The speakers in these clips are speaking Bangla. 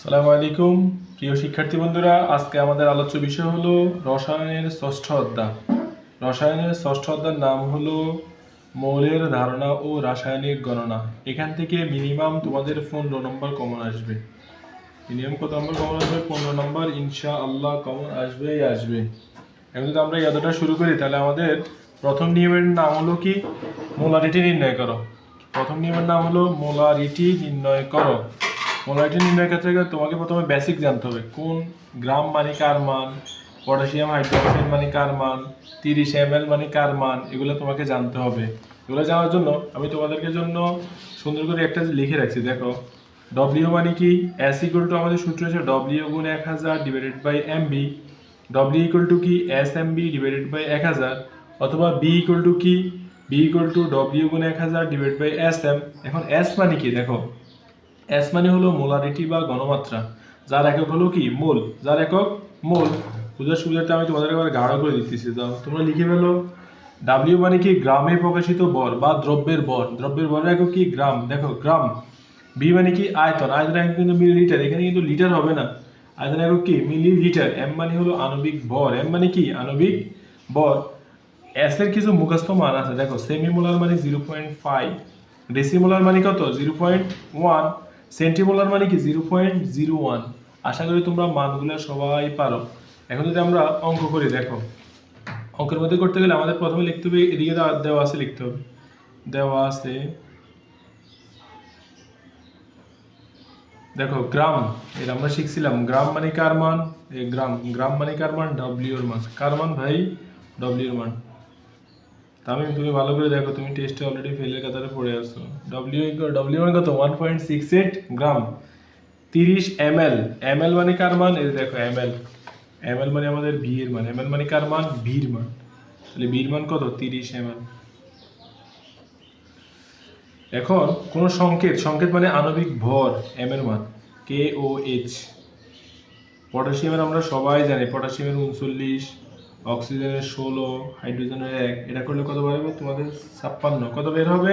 সালামু আলাইকুম, প্রিয় শিক্ষার্থী বন্ধুরা, আজকে আমাদের আলোচ্য বিষয় হলো রসায়নের ষষ্ঠ অধ্যায়। রসায়নের ষষ্ঠ অধ্যায়ের নাম হলো মৌলের ধারণা ও রাসায়নিক গণনা। এখান থেকে মিনিমাম তোমাদের পনেরো নম্বর কমন আসবে। মিনিমাম কত নম্বর কমন আসবে? পনেরো নম্বর ইনশা আল্লাহ কমন আসবেই আসবে। এখন যদি আমরা ইয়াদটা শুরু করি, তাহলে আমাদের প্রথম নিয়মের নাম হলো কি? মোলারিটি নির্ণয় করো। প্রথম নিয়মের নাম হলো মোলারিটি নির্ণয় করো। মোলারিটি নির্ণয়ের ক্ষেত্রে তোমাকে প্রথমে বেসিক জানতে হবে। কোন গ্রাম মানে কার মান পটাশিয়াম হাইড্রোক্সাইড মানে কার মান, তিরিশ এম মানে কার মান, এগুলো তোমাকে জানতে হবে। এগুলো জানার জন্য আমি তোমাদেরকে জন্য সুন্দর করে একটা লিখে রাখছি, দেখো। ডব্লিউ মানে কি? এস ইকুয়াল টু আমাদের সূত্র হচ্ছে ডব্লিউ গুণ এক হাজার divided by M B W equal to কি? S M B divided by এক হাজার। অথবা বি ইকুয়াল টু কি? বি ইকুয়াল টু ডব্লিউ গুণ এক হাজার ডিভাইড বাই এস এম এখন এস মানে কি? দেখো। এস মানে হলো মোলারিটি বা গণমাত্রা। যার একক হলো কি? মোল। যার একক? মোল। বুঝার সুবিধাটা আমি তোমাদের একবার গাঢ় করে দিতেছি। তোমরা লিখে ফেলো। ডাব্লিউ মানে কি? গ্রামে প্রকাশিত বর বা দ্রব্যের বর। দ্রব্যের বরের একক কি? গ্রাম। দেখো, গ্রাম। বি মানে কি? আয়তন। আয়তন একক কিন্তু মিলি লিটার এখানে কিন্তু লিটার হবে না। আয়তন একক কি? মিলি লিটার এম মানে হলো আণবিক ভর এম মানে কি? আণবিক ভর এস এর কিছু মুখস্থ মান আছে। দেখো সেমিমোলার মানে জিরো পয়েন্ট ফাইভ ডেসিমোলার মানে কত? জিরো পয়েন্ট ওয়ান সেন্টিমোলার মানে কি? Zero point zero one. আশা করি তোমরা মানগুলো সবাই পারো। এখন যদি আমরা অঙ্ক করি, দেখো। অঙ্কের মধ্যে করতে গেলে আমাদের প্রথমে লিখতে হবে, এদিকে দেওয়া- আছে লিখতে হবে। দেওয়া আছে। দেখো, গ্রাম। এটা আমরা শিখছিলাম, গ্রাম মানে কার মান? গ্রাম। গ্রাম মানে কার মান? ডব্লিউ এর মান। কার মান ভাই? ডব্লিউ এর মান। তামিম, তুমি ভালো করে দেখো, তুমি টেস্টে অলরেডি ফেলের কাতারে পড়ে আসো ডব্লিউ ডব্লিউ মানে কত? One point six eight gram তিরিশ এম এল এম এল মানে কার মান? এই দেখো এম এল এম এল মানে আমাদের ভি এর মান। এম এল মানে কার মান? ভির মান। তাহলে ভির মান কত? তিরিশ এম এল এখন কোন সংকেত। সংকেত মানে আণবিক ভর এম এর মান। কে ও এইচ পটাশিয়ামের আমরা সবাই জানি, পটাশিয়ামের উনচল্লিশ অক্সিজেনের ষোলো, হাইড্রোজেনের এক, এটা করলে কত বের হবে তোমাদের ছাপ্পান্ন। কত বের হবে?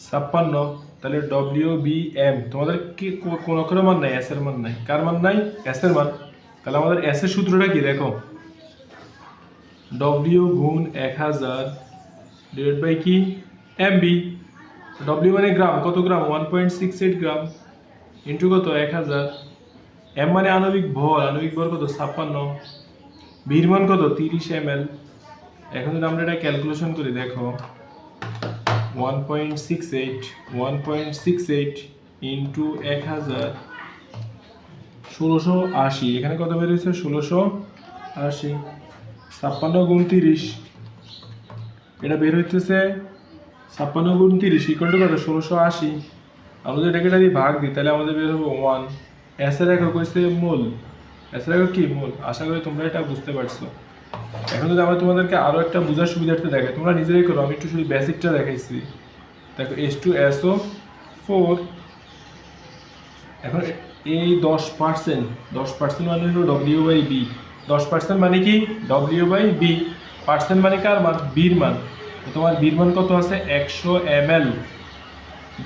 ছাপ্পান্ন। তাহলে ডব্লিউ বি এম তোমাদের কি কোন অক্ষরের মান নাই এস এর মান নাই। কার মান নাই? এস এর মান। তাহলে আমাদের এস এর সূত্রটা কি? দেখো। ডব্লিউ গুণ এক হাজার ডিভাইড বাই কি? এম বি ডব্লিউ মানে গ্রাম। কত gram? One point six eight gram. Into কত? এক হাজার। এম মানে আণবিক ভর। আণবিক ভর কত? ছাপ্পান্ন। বীর মান কত? তিরিশ এম এখন যদি আমরা এটা ক্যালকুলেশন করি, দেখো one point six eight one point six eight into এক হাজার ষোলোশো আশি। এখানে কত বেরিয়েছে? ষোলোশো আশি। ছাপ্পান্ন গুণ তিরিশ। এটা বের হইতেছে ছাপ্পান্ন গুণ তিরিশ ইকুয়াল টু কত? ষোলোশো আশি। আমরা যদি এটাকে যদি ভাগ দিই, তাহলে আমাদের বের হবে ওয়ান এস এর একক হচ্ছে মূল। একক কি মূল আশা করি তোমরা এটা বুঝতে পারছ। এখন যদি আমরা তোমাদেরকে আরও একটা বোঝার সুবিধার্থে দেখাই, তোমরা নিজেরাই করো, আমি একটু শুধু বেসিকটা দেখাইছি। দেখো S two S O four এখন এই দশ পার্সেন্ট দশ পার্সেন্ট মানে হলো ডব্লিউ বাই বি দশ পার্সেন্ট মানে কি? ডব্লিউ বাই বি পার্সেন্ট মানে কার মান? বির মান। তোমার বির মান কত আছে? একশো এম এল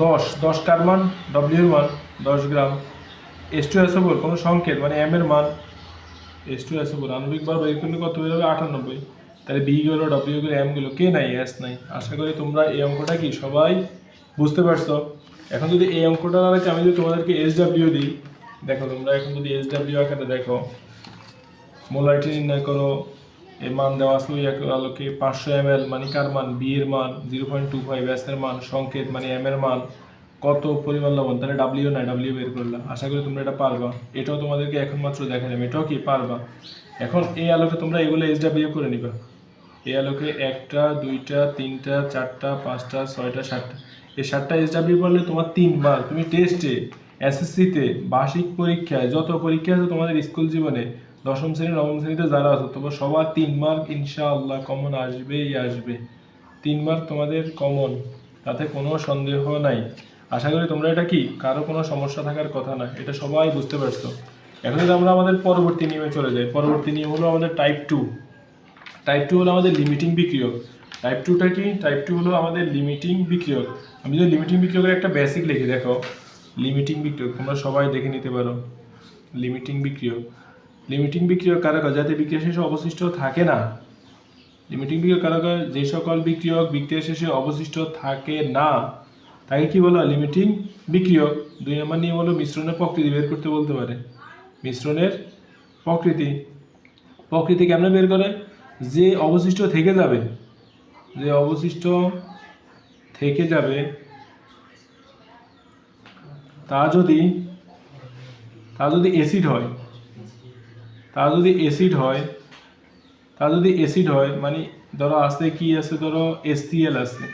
দশ দশ কার মান? ডব্লিউর মান। দশ গ্রাম। এস টু এস ওপর কোনো সংকেত মানে এম এর মান এস টু এস ওপর আণবিক বার করলে কত বের হবে আটানব্বই। তাহলে বি গেলো ডব্লিউ গেলো এম গেলো কে নাই এস নাই। আশা করি তোমরা এই অঙ্কটা কি সবাই বুঝতে পারছ? এখন যদি এই অঙ্কটা আমি যদি তোমাদেরকে এস ডাব্লিউ দিই, দেখো তোমরা এখন যদি এস ডাব্লিউ আকারে দেখো, মোলারিটি নির্ণয় করো, এর মান দেওয়া এক আলোকে পাঁচশো এম এল মানে কার মান? বি এর মান zero point two five S এর মান, সংকেত মানে এম এর মান। কত পরিমাণ লবণ? তাহলে ডাব্লিউ নাই ডাব্লিউ বের করলাম আশা করি তোমরা এটা পারবা। এটাও তোমাদেরকে এখন মাত্র দেখা দেখালাম। এটাও কি? পারবা। এখন এই আলোকে তোমরা এগুলো এস ডাব্লিউ করে নিবা। এই আলোকে একটা, দুইটা, তিনটা, চারটা, পাঁচটা, ছয়টা, সাতটা। এই সাতটা এস ডাব্লিউ করলে তোমার তিনবার তুমি টেস্টে এসএসসিতে বার্ষিক পরীক্ষায়, যত পরীক্ষা আছে তোমাদের স্কুল জীবনে, দশম শ্রেণি, নবম শ্রেণীতে যারা আছো, তোমার সবার তিন মার্ক ইনশাআল্লাহ কমন আসবেই, আসবে। তিন মার্ক তোমাদের কমন তাতে কোনো সন্দেহ নাই। আশা করি তোমরা এটা কি? কারও কোনো সমস্যা থাকার কথা না এটা সবাই বুঝতে পারছ এখন যদি আমরা আমাদের পরবর্তী নিয়মে চলে যাই, পরবর্তী নিয়ম হলো আমাদের টাইপ টু টাইপ টু হলো আমাদের লিমিটিং বিক্রিয়ক। টাইপ টুটা কি? টাইপ টু হলো আমাদের লিমিটিং বিক্রিয়ক। আমি যদি লিমিটিং বিক্রিয়কের একটা বেসিক লিখি, দেখো। লিমিটিং বিক্রিয়ক, তোমরা সবাই দেখে নিতে পারো। লিমিটিং বিক্রিয়ক। লিমিটিং বিক্রিয়ক কারা কয় যাতে বিক্রিয়া শেষে অবশিষ্ট থাকে না। লিমিটিং বিক্রিয়ক কারা কয় যে সকল বিক্রিয়ক বিক্রিয়া শেষে অবশিষ্ট থাকে না। তাকে কি বলা? লিমিটিং বিক্রিয়ক দুই নম্বর নিয়ম হলো মিশ্রণের প্রকৃতি বের করতে বলতে পারে। মিশ্রণের প্রকৃতি। প্রকৃতি কেমনে বের করে? যে অবশিষ্ট থেকে যাবে, যে অবশিষ্ট থেকে যাবে, তা যদি তা যদি অ্যাসিড হয়, তা যদি অ্যাসিড হয়, তা যদি অ্যাসিড হয় মানে ধরো আছে কি আছে? ধরো এসিএল আছে।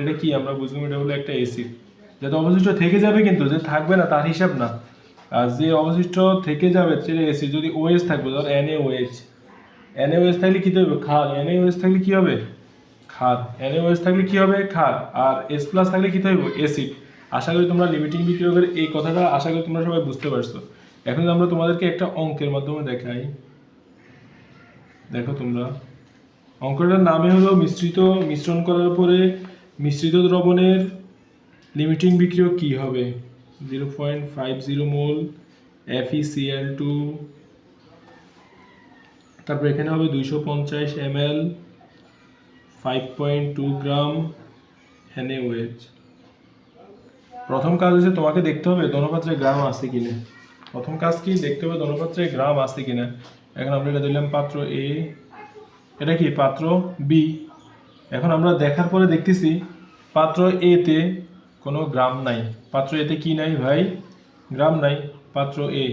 এটা কি? আমরা বুঝলাম এটা হলো একটা এসি যাতে অবশিষ্ট থেকে যাবে কিন্তু, যে থাকবে না তার হিসাব না। আর যে অবশিষ্ট থেকে যাবে সেটা এসি যদি ওএস থাকবে, ধর N A O S N A N A O S থাকলে কি হবে খার এন এ এনএওএস থাকলে কি হবে? খার এন এ এনএওএস থাকলে কি হবে? খার আর এস প্লাস থাকলে কি থাকবে অ্যাসিড আশা করি তোমরা লিমিটিং বিক্রিয়কের এই কথাটা আশা করি তোমরা সবাই বুঝতে পারছ। এখন আমরা তোমাদেরকে একটা অঙ্কের মাধ্যমে দেখাই। দেখো তোমরা। অঙ্কটার নামে হলো মিশ্রিত, মিশ্রণ করার পরে মিশ্রিত দ্রবণের লিমিটিং বিক্রিয়ক কি হবে? Zero point five zero mole F E C L two তারপর এখানে হবে দুইশো পঞ্চাশ M L five point two gram প্রথম কাজ হচ্ছে তোমাকে দেখতে হবে দনপাত্রে গ্রাম আছে কিনা। প্রথম কাজ কি? দেখতে হবে দনপাত্রে গ্রাম আছে কিনা। এখন আমরা এটা দিলাম পাত্র এ এটা কি? পাত্র বি এখন আমরা দেখার পরে দেখতেছি পাত্র এ তে কোনো গ্রাম নাই। পাত্র এতে কি নাই ভাই? গ্রাম নাই, পাত্র এ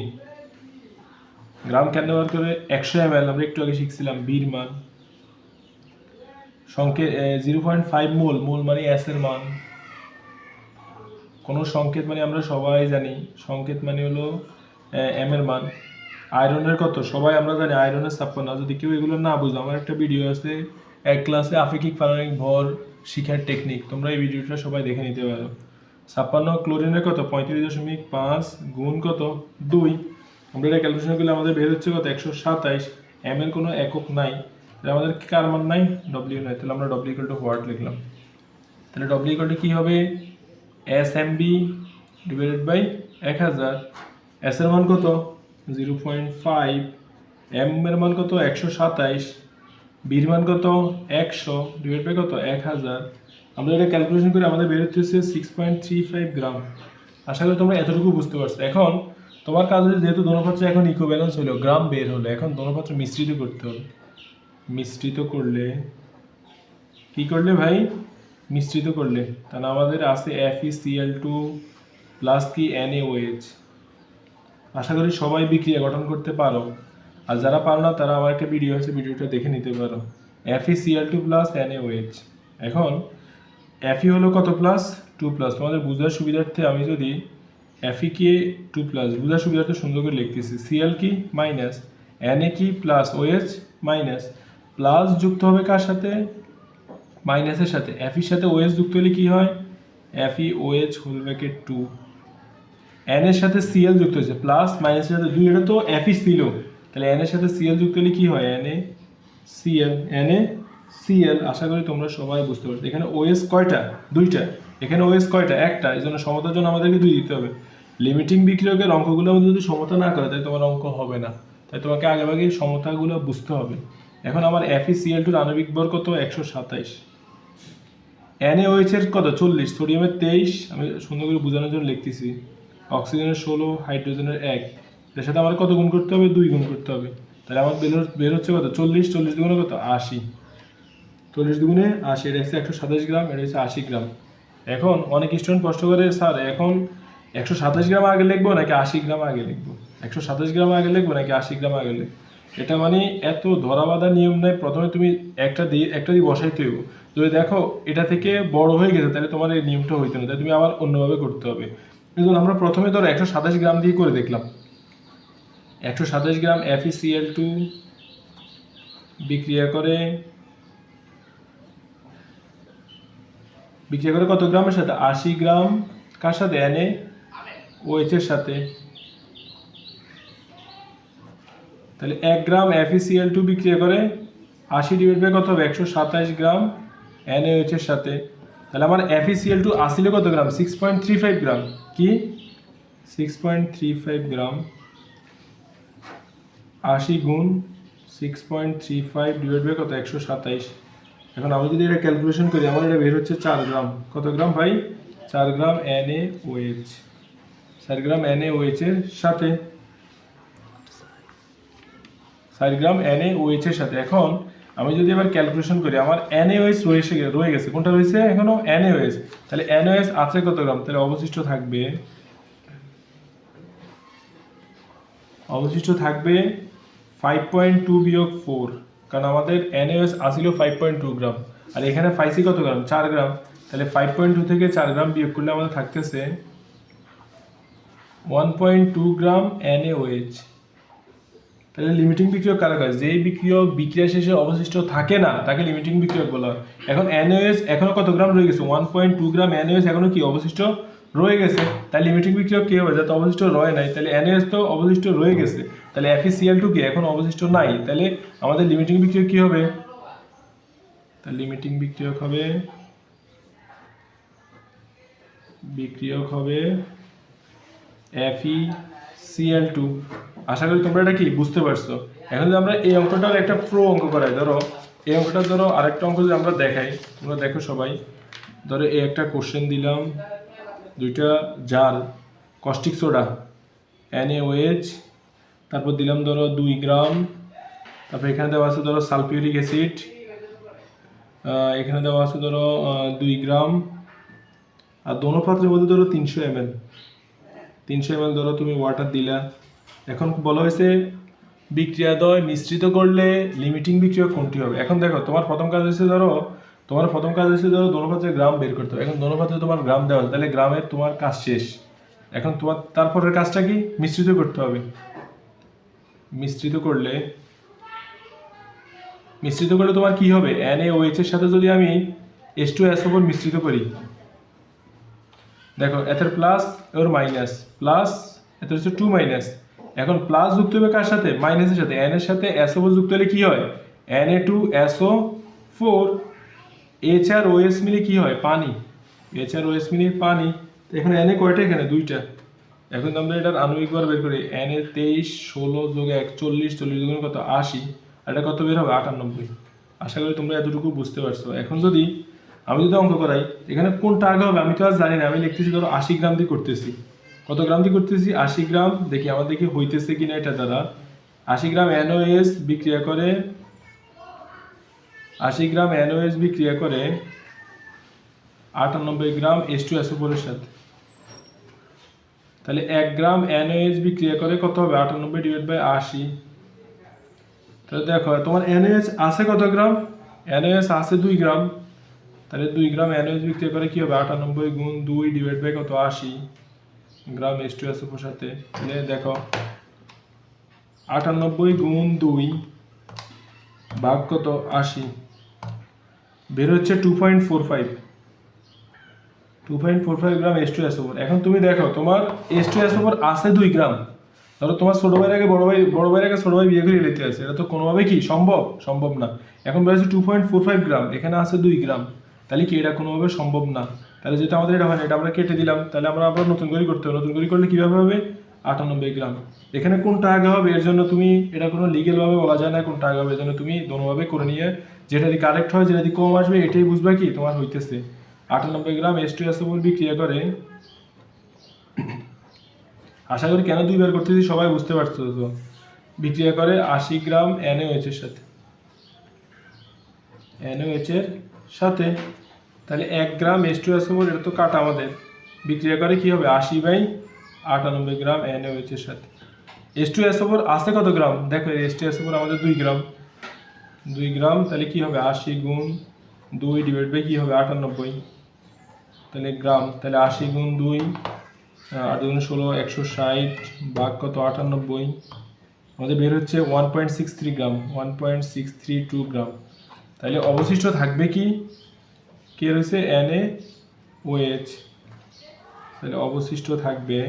গ্রাম কেন ব্যবহার করে? একশো এম আমরা একটু আগে শিখছিলাম বীর মান। সংকেত zero point five mole mole মানে এর মান। কোনো সংকেত মানে আমরা সবাই জানি। সংকেত মানে হলো এম এর মান। আয়রনের কত? সবাই আমরা জানি আয়রনের ছাপ্পান্ন। যদি কেউ এগুলো না বুঝো, আমার একটা ভিডিও আছে। এক ক্লাসে আপেক্ষিক পারমাণবিক ভর শিখার টেকনিক তোমরা এই ভিডিওটা সবাই দেখে নিতে পারো। ছাপ্পান্ন ক্লোরিনের কত? পঁয়ত্রিশ দশমিক পাঁচ গুণ কত? দুই। আমরা এটা ক্যালকুলেশন করলে আমাদের বের হচ্ছে কত? একশো সাতাইশ। এম এর কোনো একক নাই। তাহলে আমাদের কার মান নাই? ডব্লিউ নাই। তাহলে আমরা ডব্লিউ ইকুয়াল হোয়াট লিখলাম? তাহলে ডব্লিউ ইকুয়াল কী হবে? S M B divided by এক হাজার। এস এর মান কত? জিরো পয়েন্ট ফাইভ এম এর মান কত? একশো সাতাইশ। বির কত? একশো। ডিভাইড বাই কত? এক হাজার। আমরা এটা ক্যালকুলেশন করে আমাদের বের হচ্ছে six point three five gram আশা করি তোমরা এতটুকু বুঝতে পারছ। এখন তোমার কাজ হচ্ছে যেহেতু দোনোপাত্র এখন ইকো ব্যালেন্স হলো গ্রাম বের হলো, এখন দোনোপাত্র মিশ্রিত করতে হবে। মিশ্রিত করলে কি করলে ভাই? মিশ্রিত করলে। তাহলে আমাদের আছে সিএল টু প্লাস কি? এনএওএইচ আশা করি সবাই বিক্রিয়া গঠন করতে পারো। আর যারা পারো না, তারা আমার একটা ভিডিও আছে ভিডিওটা দেখে নিতে পারো। F C L two plus N A O H এখন এফ ই হলো কত প্লাস টু প্লাস তোমাদের বোঝার সুবিধার্থে আমি যদি এফ ই কে টু প্লাস বোঝার সুবিধার্থে সুন্দর করে লিখতেছি। সিএল কি? মাইনাস এন এ কি? প্লাস ওএইচ মাইনাস প্লাস যুক্ত হবে কার সাথে? মাইনাসের সাথে। এফ এর সাথে ওএস যুক্ত হলে কি হয়? F E O H whole bracket two N এর সাথে সিএল যুক্ত হয়েছে। প্লাস মাইনাসের সাথে দুই। এটা তো এফ ছিল। তাহলে এন এর সাথে সিএল যুক্ত হলে কি হয়? N A C L N A C L আশা করি তোমরা সবাই বুঝতে পারছ। এখানে ওএস কয়টা? দুইটা। এখানে ওএস কয়টা? একটা। এই জন্য সমতার জন্য আমাদেরকে দুই দিতে হবে। লিমিটিং বিক্রিয়কের অঙ্কগুলো যদি সমতা না করে, তাহলে তোমার অঙ্ক হবে না। তাই তোমাকে আগেভাগে সমতাগুলো বুঝতে হবে। এখন আমার এফ ই সিএল টুর আণবিক ভর কত? একশো সাতাইশ। এনএওএইচ এর কত? চল্লিশ। সোডিয়ামের তেইশ। আমি সুন্দর করে বোঝানোর জন্য লিখতেছি। অক্সিজেনের ষোলো, হাইড্রোজেনের এক। এর সাথে আমার কত গুণ করতে হবে? দুই গুণ করতে হবে। তাহলে আমার বের বের হচ্ছে কত? চল্লিশ। চল্লিশ দুগুণে কত? আশি। চল্লিশ দুগুণে আশি, এটা হচ্ছে একশো সাতাশ গ্রাম, এটা হচ্ছে আশি গ্রাম। এখন অনেক স্টুডেন্ট কষ্ট করে, স্যার, এখন একশো সাতাশ গ্রাম আগে লিখব নাকি আশি গ্রাম আগে লিখব? একশো সাতাশ গ্রাম আগে লিখব নাকি আশি গ্রাম আগে লিখব? এটা মানে এত ধরা বাঁধা নিয়ম নেই। প্রথমে তুমি একটা দিয়ে একটা দিয়ে বসাইতে হইব। যদি দেখো এটা থেকে বড় হয়ে গেছে, তাহলে তোমার এই নিয়মটা হইতে না। তাই তুমি আবার অন্যভাবে করতে হবে। কিন্তু আমরা প্রথমে ধরো একশো সাতাশ গ্রাম দিয়ে করে দেখলাম। একশো সাতাশ গ্রাম এফিসিএল টু বিক্রিয়া করে বিক্রিয়া করে কত গ্রামের সাথে? আশি গ্রাম। কার সাথে? এনে ওএইচ এর সাথে। তাহলে এক গ্রাম এফিসিএল টু বিক্রিয়া করে আশি ডিভাইড বাই কত হবে? একশো সাতাশ গ্রাম। এনএইচ এর সাথে। তাহলে আমার F E C L two আসিলে কত gram? Six point three five gram. কি? Six point three five gram. আশি গুণ six point three five divide by কত? একশো সাতাইশ। এখন আমি যদি এটা ক্যালকুলেশন করি, আমার এটা বের হচ্ছে চার গ্রাম। কত গ্রাম ভাই? চার গ্রাম এন এ ওএইচ চার গ্রাম এন এ ওএইচ এর সাথে। চার গ্রাম এন এ ওএইচ সাথে। এখন আমি যদি এবার ক্যালকুলেশন করি, আমার এন এ ওএইচ রয়েছে রয়ে গেছে কোনটা রয়েছে? এখনও এন এ ওএইচ তাহলে এন ওএইচ আছে কত গ্রাম? তাহলে অবশিষ্ট থাকবে অবশিষ্ট থাকবে ফাইভ পয়েন্ট টু বিয়োগ ফোর কারণ আমাদের এনএস আসিল ফাইভ পয়েন্ট টু গ্রাম। আর এখানে ফাইসি কত গ্রাম? চার গ্রাম। তাহলে ফাইভ পয়েন্ট টু থেকে চার গ্রাম বিয়োগ করলে আমাদের থাকতেছে one point two gram NaOH তাহলে লিমিটিং বিক্রিয়ক কারা হয় যেই বিক্রিয়ক বিক্রিয়া শেষে অবশিষ্ট থাকে না, তাকে লিমিটিং বিক্রিয়ক বলা হয়। এখন এনওএস এখনও কত গ্রাম রয়ে গেছে? One point two gram nos এখনও কি? অবশিষ্ট রয়ে গেছে। তাই লিমিটিং বিক্রিয়ক কি হবে? যাতে অবশিষ্ট রয়ে নাই, তাহলে এনএস তো অবশিষ্ট রয়ে গেছে। তাহলে এফিসিএল টু কি? এখন অবশিষ্ট নাই। তাহলে আমাদের লিমিটিং বিক্রিয়ক কি হবে? তাহলে লিমিটিং বিক্রিয়ক হবে বিক্রিয়ক হবে এফই সিএল টু আশা করি তোমরা এটা কি? বুঝতে পারছ। এখন যদি আমরা এই অঙ্কটার একটা প্রো অঙ্ক করাই, ধরো, এই অঙ্কটা ধরো আরেকটা অঙ্ক যদি আমরা দেখাই, তোমরা দেখো সবাই। ধরো, এই একটা কোশ্চেন দিলাম। দুইটা জাল কস্টিক সোডা এনএওএইচ তারপর দিলাম ধরো দুই গ্রাম, তারপর এখানে দেওয়া আছে ধরো সালফিউরিক অ্যাসিড এখানে দেওয়া আছে ধরো দুই গ্রাম, আর দোনো পাত্রের মধ্যে ধরো তিনশো এম এল তিনশো এম ধরো তুমি ওয়াটার দিলা। এখন বলা হয়েছে বিক্রিয়াদয় মিশ্রিত করলে লিমিটিং বিক্রিয়া কোনটি হবে? এখন দেখো, তোমার প্রথম কাজ হচ্ছে ধরো তোমার প্রথম কাজ হচ্ছে ধরো দোনোপাত্রের গ্রাম বের করতে হবে। এখন দোনোপাত্রে তোমার গ্রাম দেওয়া আছে, তাহলে গ্রামের তোমার কাজ শেষ। এখন তোমার তারপরের কাজটা কি? মিশ্রিত করতে হবে। মিশ্রিত করলে মিশ্রিত করলে তোমার কি হবে? এন এ ওএইচ এর সাথে যদি আমি এস টু এস ওপর মিশ্রিত করি দেখো এতের প্লাস ওর মাইনাস প্লাস এত হচ্ছে টু মাইনাস এখন প্লাস যুক্ত হবে কার সাথে? মাইনাসের সাথে। এন এর সাথে এস ওপর যুক্ত হলে কি হয়? N A two S O four H R OS মিলে কি হয়? পানি। এইচ আর ওএস মিলে পানি। তো এখানে এন কয়টা এখানে? দুইটা। এখন আমরা এটার আণবিক বার করি। এন তেইশ, ষোলো যোগে একচল্লিশ চল্লিশ যোগে কত? আশি। এটা কত বের হবে? আটানব্বই। আশা করি তোমরা এতটুকু বুঝতে পারছ। এখন যদি আমি যদি অঙ্ক করাই, এখানে কোনটা আগে হবে? আমি তো আর জানি না। আমি লিখতেছি ধরো আশি গ্রাম দিয়ে করতেছি। কত গ্রাম দিয়ে করতেছি? আশি গ্রাম। দেখি আমার দেখি হইতেছে কিনা এটা দ্বারা। আশি গ্রাম এনওএস বিক্রিয়া করে আশি গ্রাম এনওএস বিক্রিয়া করে আটানব্বই গ্রাম এস টু এসোপোরের সাথে। তাহলে এক গ্রাম এনওএস বিক্রিয়া করে কত হবে? আটানব্বই ডিভাইড বাই আশি। তাহলে দেখো, তোমার এনওএস আছে কত গ্রাম? এনওএস আছে দুই গ্রাম। তাহলে দুই গ্রাম এনওএস বিক্রিয়া করে কি হবে? আটানব্বই গুণ দুই ডিভাইড বাই কত? আশি গ্রাম এস টু এস সাথে। তাহলে দেখো, আটানব্বই গুণ দুই ভাগ কত? আশি। বের হচ্ছে two point four five two point four five gram S two S ওপর এখন তুমি দেখো তোমার এস টু এস ওপর আসে দুই গ্রাম। ধরো তোমার ছোটো ভাইয়ের আগে বড় ভাই বড় ভাইয়ের আগে ছোটো ভাই বিয়ে করে নিতে আছে এটা তো কোনোভাবে কি? সম্ভব? সম্ভব না। এখন বেরোচ্ছে two point four five gram. এখানে আছে দুই গ্রাম। তাহলে কি এটা কোনোভাবে সম্ভব না? তাহলে যেটা আমাদের এটা হয় না, এটা আমরা কেটে দিলাম। তাহলে আমরা আবার নতুন করে করতে হবে। নতুন করে করলে কীভাবে হবে? আটানব্বই গ্রাম। এখানে কোনটা আগে হবে? এর জন্য তুমি এটা কোনো লিগেলভাবে বলা যায় না কোনটা আগে হবে। এর জন্য তুমি দোনোভাবে করে নিয়ে যেটা যদি কারেক্ট হয়, যেটা যদি কম আসবে, এটাই বুঝবা কি তোমার হইতেছে। আটানব্বই গ্রাম এস টু এস বিক্রিয়া করে। আশা করি কেন দুইবার করতেছি, সবাই বুঝতে পারছ তো। বিক্রিয়া করে আশি গ্রাম এনওএইচ এর সাথে। এনওএইচ এর সাথে। তাহলে এক গ্রাম এস টু এসোমোল এটা তো কাটা আমাদের। বিক্রিয়া করে কি হবে? আশি বাই আটানব্বই গ্রাম এনওএইচ এর সাথে। এস টু এসোমোল আছে কত গ্রাম? দেখো এস টু এসোমোল আমাদের দুই গ্রাম। দুই গ্রাম, তাহলে কি হবে? আশি গুণ দুই ডিভাইড বাই কি হবে? আটানব্বই। তাহলে গ্রাম, তাহলে আশি গুণ দুই আট দুগুণ ষোলো, একশো ষাট, ভাগ কত? আটানব্বই। আমাদের বের হচ্ছে one point six three gram one point six three two gram. তাহলে অবশিষ্ট থাকবে কি? কে রয়েছে? এন এ ও এইচ তাহলে অবশিষ্ট থাকবে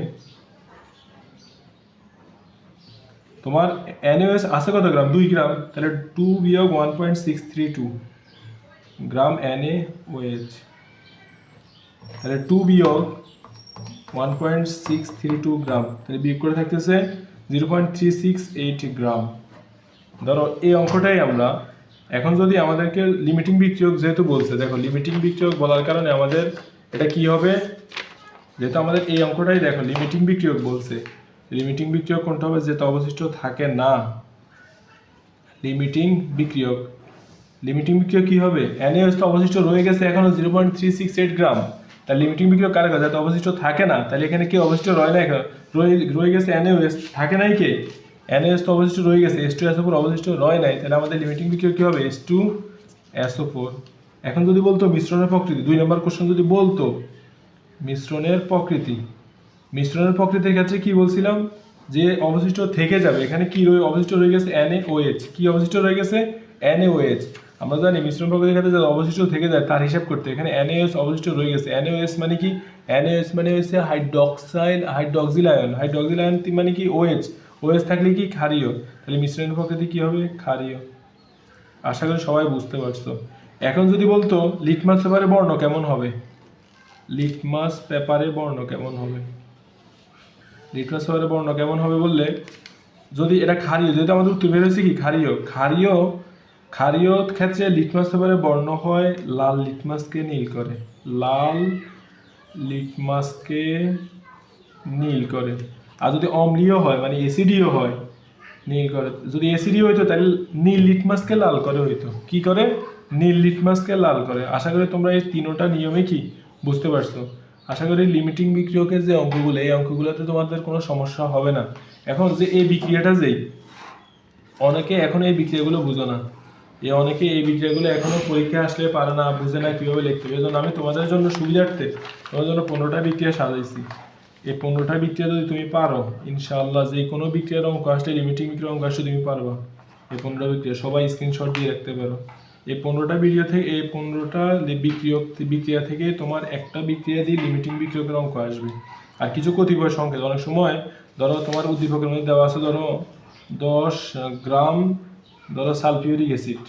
তোমার এনএস আছে কত গ্রাম? দুই গ্রাম। তাহলে টু বিয়োগ one point six three two gram N A O H তাহলে টু বিয়োগ one point six three two gram. তাহলে বিয়োগ করে থাকতেছে zero point three six eight gram. ধরো এই অঙ্কটাই আমরা এখন যদি আমাদেরকে লিমিটিং বিক্রিয়ক যেহেতু বলছে, দেখো লিমিটিং বিক্রিয়ক বলার কারণে আমাদের এটা কি হবে? যেহেতু আমাদের এই অঙ্কটাই দেখো লিমিটিং বিক্রিয়ক বলছে। লিমিটিং বিক্রিয়ক কোনটা হবে? যেটা অবশিষ্ট থাকে না। লিমিটিং বিক্রিয়ক। লিমিটিং বিক্রিয়ক কি হবে? এনএস তো অবশিষ্ট রয়ে গেছে এখনও zero point three six eight gram. তার লিমিটিং বিক্রিয়ক কার কাছে? অবশিষ্ট থাকে না, তাহলে এখানে কি অবশিষ্ট রয় না? রয়ে রয়ে গেছে এনএস থাকে নাই কে? এনএস তো অবশিষ্ট রয়ে গেছে এস টু এস ফোর অবশিষ্ট রয় নাই, তাহলে আমাদের লিমিটিং বিক্রিয়ক কি হবে? এস টু এসও ফোর এখন যদি বলতো মিশ্রণের প্রকৃতি, দুই নম্বর কোশ্চেন যদি বলতো, মিশ্রণের প্রকৃতি। মিশ্রণের প্রকৃতির ক্ষেত্রে কি বলছিলাম? যে অবশিষ্ট থেকে যাবে। এখানে কি রয়ে অবশিষ্ট রয়ে গেছে এন ও এইচ কি অবশিষ্ট রয়ে গেছে? এন ও এইচ আমরা জানি মিশ্রণ প্রকৃতির ক্ষেত্রে যা অবশিষ্ট থেকে যায়, তার হিসাব করতে। এখানে এন এস অবশিষ্ট রয়ে গেছে। এন এস মানে কি? এন এস মানে হচ্ছে hydroxyl hydroxyl ion hydroxyl ion মানে কি? ওএইচ ওএইচ থাকলে কি? ক্ষারীয়। তাহলে মিশ্রণের প্রকৃতি কি হবে? ক্ষারীয়। আশা করি সবাই বুঝতে পারছ। এখন যদি বলতো, লিটমাস পেপারে বর্ণ কেমন হবে? লিটমাস পেপারে বর্ণ কেমন হবে? লিটমাস পেপারে বর্ণ কেমন হবে বললে? যদি এটা ক্ষারীয়, যেহেতু আমাদের উত্তর বের হয়েছে কি? ক্ষারীয়। ক্ষারীয় ক্ষারীয় ক্ষেত্রে লিটমাস পেপারে বর্ণ হয় লাল লিটমাসকে নীল করে। লাল লিটমাসকে নীল করে। আর যদি অম্লীয় হয় মানে এসিডিও হয়, নীল করে। যদি এসিডিও হইতো, তাহলে নীল লিটমাসকে লাল করে হইতো। কি করে? নীল লিটমাসকে লাল করে। আশা করি তোমরা এই তিনোটা নিয়মে কি? বুঝতে পারছ। আশা করি লিমিটিং বিক্রিয়কের যে অঙ্কগুলো, এই অঙ্কগুলোতে তোমাদের কোনো সমস্যা হবে না। এখন যে এই বিক্রিয়াটা যেই, অনেকে এখন এই বিক্রিয়াগুলো বুঝো না। এই অনেকে এই বিক্রিয়াগুলো এখনও পরীক্ষা আসলে পারে না, বুঝে না কীভাবে লিখতে হবে। এই জন্য আমি তোমাদের জন্য সুবিধার্থে তোমার জন্য পনেরোটা বিক্রিয়া সাজাইছি। এই পনেরোটা বিক্রিয়া যদি তুমি পারো, ইনশাআল্লাহ যে কোনো বিক্রিয়ার অঙ্ক আসলে লিমিটিং বিক্রিয়ার অঙ্ক আসলে তুমি পারবা। এই পনেরোটা বিক্রিয়া সবাই স্ক্রিনশট দিয়ে রাখতে পারো। এই পনেরোটা ভিডিও থেকে, এই পনেরোটা বিক্রিয়ক, বিক্রিয়া থেকে তোমার একটা বিক্রিয়া দিয়ে লিমিটিং বিক্রিয়কের অঙ্ক আসবে। আর কিছু কতিপয় সংকেত। অনেক সময় ধরো তোমার উদ্দীপকের মধ্যে দেওয়া আছে, ধরো দশ গ্রাম, ধরো সালফিউরিক অ্যাসিড।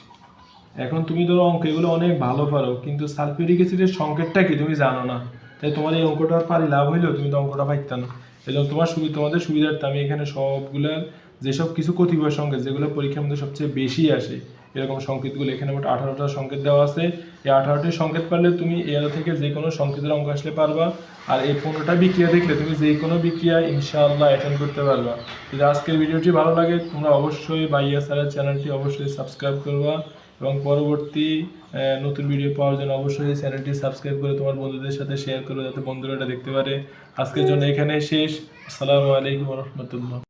এখন তুমি ধরো অঙ্ক এগুলো অনেক ভালো পারো, কিন্তু সালফিউরিক অ্যাসিডের সংকেতটা কি তুমি জানো না। তাই তোমার এই অঙ্কটা পারি লাভ হইলেও তুমি তো অঙ্কটা পাইতে না। এই জন্য তোমার সুবিধা তোমাদের সুবিধার্থে আমি এখানে সবগুলা যেসব কিছু কতিপয় সংকেত, যেগুলো পরীক্ষার মধ্যে সবচেয়ে বেশি আসে এরকম সংকেতগুলো, এখানে মোট আঠারোটা সংকেত দেওয়া আছে। এই আঠারোটি সংকেত পারলে তুমি এর থেকে যে কোনো সংকেতের অঙ্ক আসলে পারবা। আর এই পনেরোটা বিক্রিয়া দেখলে তুমি যে কোনো বিক্রিয়া ইনশাআল্লাহ অ্যাটেন্ড করতে পারবা। যদি আজকের ভিডিওটি ভালো লাগে, তোমরা অবশ্যই বাইয়া স্যারের চ্যানেলটি অবশ্যই সাবস্ক্রাইব করবা এবং পরবর্তী নতুন ভিডিও পাওয়ার জন্য অবশ্যই চ্যানেলটি সাবস্ক্রাইব করে তোমার বন্ধুদের সাথে শেয়ার করো যাতে বন্ধুরা এটা দেখতে পারে। আজকের জন্য এখানে শেষ। আসসালামু আলাইকুম রহমতুল্লাহ।